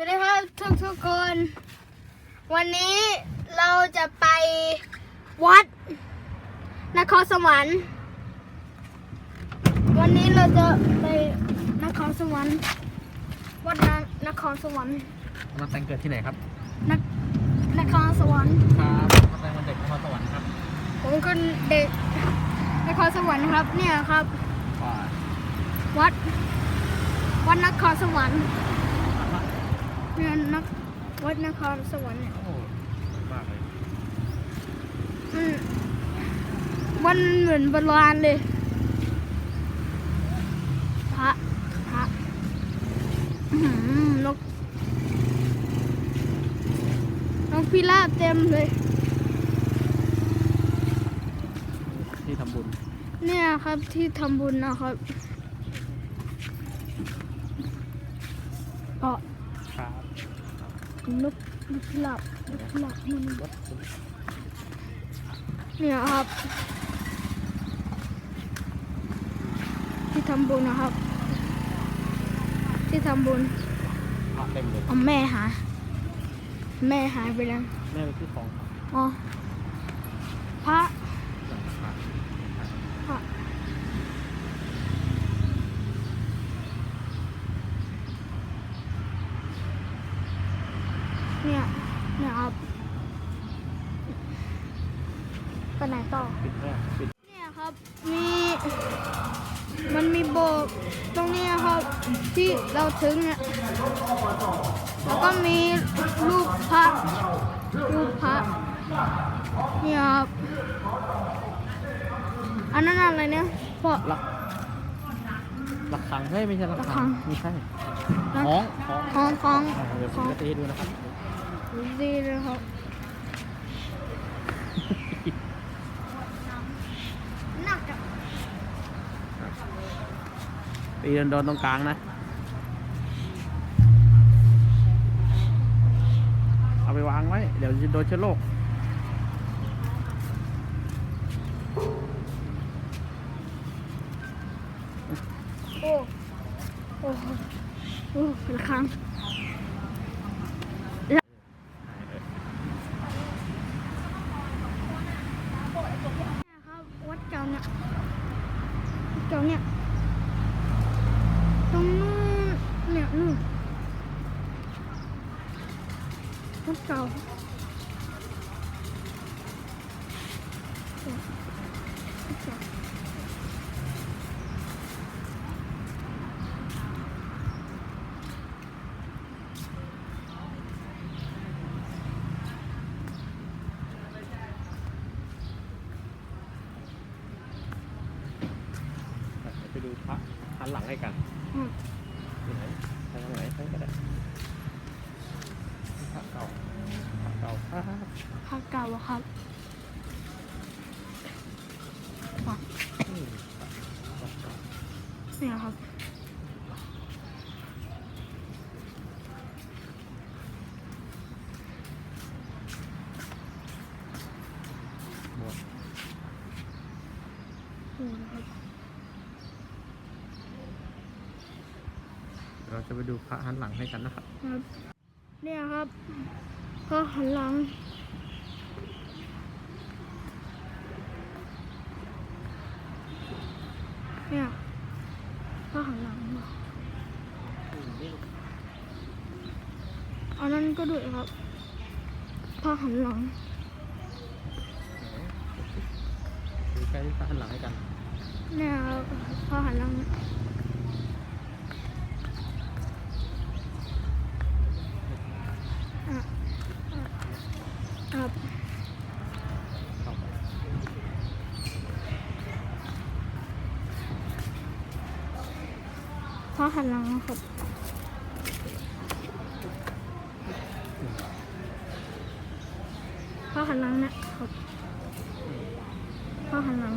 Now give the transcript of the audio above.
สวัสดีครับทุกทุกๆคน วันนี้เราจะไปวัดนครสวรรค์ วันนี้เราจะไปนครสวรรค์ วัดนนครสวรรค์มาแต่งเกิดที่ไหนครับนนครสวรรค์ครับมาแต่งวันเด็กนครสวรรค์ครับ ผมก็เด็กนครสวรรค์นะครับเนี่ยครับว่าวัดวัดนครสวรรค์ เนี่ยนักวัดนครสวรรค์เนี่ยโอ้สวยมากเลยอืมมันเหมือนโบราณเลยพระพระอื้อหือนกนกพิราบเต็มเลย ที่ทำบุญเนี่ยครับที่ทำบุญนะครับเกาะครับ นกนกพิราบนกพิราบมันวัดเนี่ยครับ ที่ทำบุญนะครับ ที่ทำบุญพระเต็มเลยเอาแม่หาแม่หายไปแล้วแม่เป็นที่ของอ๋อพระ หลังพระ พระเนี่ยเนี่ยครับไปไหนต่อ ปิดแรกปิดเนี่ยครับ มี มันมีโบสถ์ตรงเนี้ยครับ ที่เราถึงเนี่ยแล้วก็มีรูปพระรูปพระเนี่ยครับ อันนั้นอะไรเนี่ยพอ หลักหลักขังเฮ้ยไม่ใช่หลักหลักขัขังง ไม่ใช่ห้องห้องของของ อ่าเดี๋ยวขผมอง จะตีให้ดูนะครับ ดีเลยครับหนักอะตีโดนๆตรงกลางนะ เอาไปวางไว้ เดี๋ยวจะโดนเชื้อโรคโอ้ โอ้โหโอ้ละครั้งเนี่ยครับวัด เก่ยเกี่ยวเนี่ยตรงนู้นเนี่ยนู่นวัดเก่าเก่า ไปดูพระหั นหลังให้กันอืม ที่ไหนไปทางไหนไปก็ได้พระเก่าพระเก่าครับภาคเก่าอะครับอะอืมพระเก่าเนี่ยครับ หมด นี่นะครับ เราจะไปดูพระหันหลังให้กันนะครับ ครับ เนี่ยครับก็หันหลัง เนี่ยก็หันหลังมาอันนั้นก็ด้วยครับก็หันหลังดูใกล้พระหันหลังให้กัน เนี่ยครับก็หันหลัง อะอะครับ เข้าไป พ่อหันหลังนะครับพ่อหันหลังนะครับพอหันหลัง